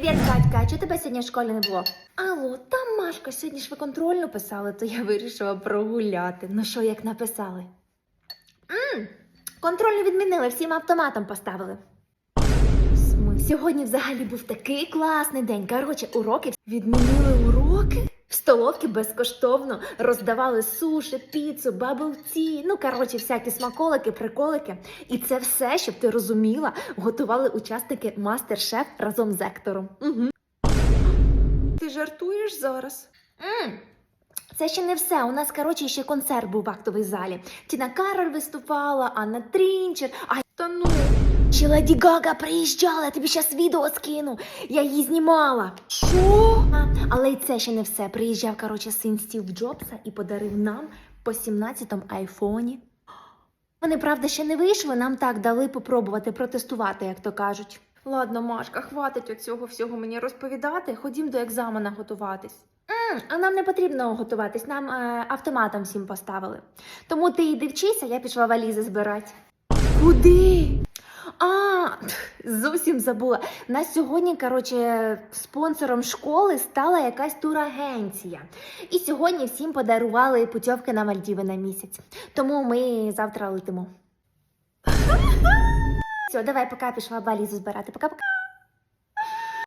Привіт, Катька. А чого тебе сьогодні в школі не було? Алло, там Машка сьогодні ж ви контрольну писали, то я вирішила прогуляти. Ну що, як написали? Мм, контрольну відмінили, всім автоматом поставили. Сьогодні взагалі був такий класний день. Коротше, уроки відмінили уроки. В столовці безкоштовно роздавали суші, піцу, бабл-ті, ну коротше, всякі смаколики, приколики. І це все, щоб ти розуміла, готували учасники мастер-шеф разом з Ектором. Угу. Ти жартуєш зараз? м Це ще не все. У нас, коротше, ще концерт був в актовій залі. Тіна Кароль виступала, Анна Трінчер, а Та ну. Ще Леді Гага приїжджала, я тобі зараз відео скину. Я її знімала. Що? Але й це ще не все. Приїжджав, коротше, син Стів Джобса і подарив нам по 17-му айфоні. Вони, правда, ще не вийшли, нам так дали попробувати протестувати, як то кажуть. Ладно, Машка, хватить оцього всього мені розповідати. Ходім до екзамена готуватись. М, а нам не потрібно готуватись, нам е, автоматом всім поставили. Тому ти йди вчися, я пішла валізи збирати. Куди? Зовсім забула. У нас сьогодні, коротше, спонсором школи стала якась турагенція. І сьогодні всім подарували путівки на Мальдіви на місяць. Тому ми завтра летимо. Все, давай, пока пішла балізу збирати. Пока-пока.